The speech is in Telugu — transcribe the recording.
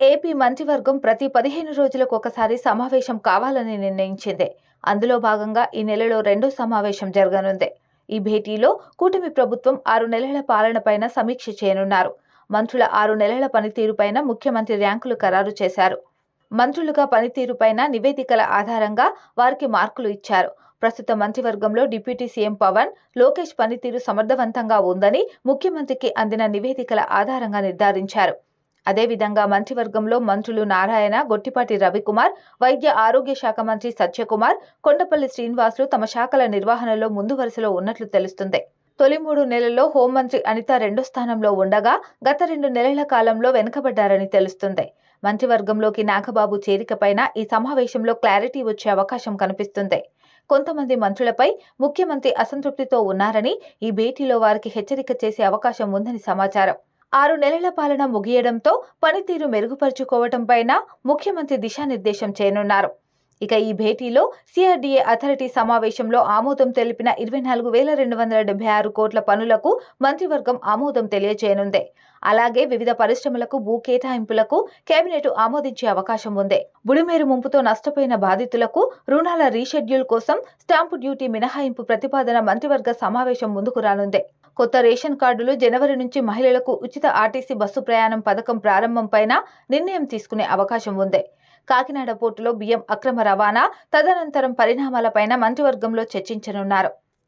ఏపీ మంత్రివర్గం ప్రతి పదిహేను రోజులకు ఒకసారి సమావేశం కావాలని నిర్ణయించింది. అందులో భాగంగా ఈ నెలలో రెండో సమావేశం జరగనుంది. ఈ భేటీలో కూటమి ప్రభుత్వం ఆరు నెలల పాలనపైన సమీక్ష చేయనున్నారు. మంత్రుల ఆరు నెలల పనితీరుపైన ముఖ్యమంత్రి ర్యాంకులు ఖరారు చేశారు. మంత్రులుగా పనితీరుపైన నివేదికల ఆధారంగా వారికి మార్కులు ఇచ్చారు. ప్రస్తుత మంత్రివర్గంలో డిప్యూటీ సీఎం పవన్ లోకేష్ పనితీరు సమర్థవంతంగా ఉందని ముఖ్యమంత్రికి అందిన నివేదికల ఆధారంగా నిర్ధారించారు. అదేవిధంగా మంత్రివర్గంలో మంత్రులు నారాయణ గొట్టిపాటి రవికుమార్ వైద్య ఆరోగ్య శాఖ మంత్రి సత్యకుమార్ కొండపల్లి శ్రీనివాసులు తమ శాఖల నిర్వహణలో ముందు వరుసలో ఉన్నట్లు తెలుస్తుంది. తొలి మూడు నెలల్లో హోంమంత్రి అనిత రెండో స్థానంలో ఉండగా గత రెండు నెలల కాలంలో వెనుకబడ్డారని తెలుస్తుంది. మంత్రివర్గంలోకి నాగబాబు చేరికపైన ఈ సమావేశంలో క్లారిటీ వచ్చే అవకాశం కనిపిస్తుంది. కొంతమంది మంత్రులపై ముఖ్యమంత్రి అసంతృప్తితో ఉన్నారని ఈ భేటీలో వారికి హెచ్చరిక చేసే అవకాశం ఉందని సమాచారం. ఆరు నెలల పాలన ముగియడంతో పనితీరు మెరుగుపరుచుకోవటం పైన ముఖ్యమంత్రి దిశానిర్దేశం చేయనున్నారు. ఇక ఈ భేటీలో సిఆర్డీఏ అథారిటీ సమావేశంలో ఆమోదం తెలిపిన ఇరవై నాలుగు వేల రెండు వందల డెబ్బై ఆరు కోట్ల పనులకు మంత్రివర్గం ఆమోదం తెలియజేయనుంది అలాగే వివిధ పరిశ్రమలకు భూ కేటాయింపులకు కేబినెట్ ఆమోదించే అవకాశం ఉంది. బుడిమేరు ముంపుతో నష్టపోయిన బాధితులకు రుణాల రీషెడ్యూల్ కోసం స్టాంపు డ్యూటీ మినహాయింపు ప్రతిపాదన మంత్రివర్గ సమావేశం ముందుకు రానుంది. కొత్త రేషన్ కార్డులు జనవరి నుంచి మహిళలకు ఉచిత ఆర్టీసీ బస్సు ప్రయాణం పథకం ప్రారంభం పైన నిర్ణయం తీసుకునే అవకాశం ఉంది. కాకినాడ పోర్టులో బియ్యం అక్రమ రవాణా తదనంతరం పరిణామాలపైన మంత్రివర్గంలో చర్చించనున్నారు.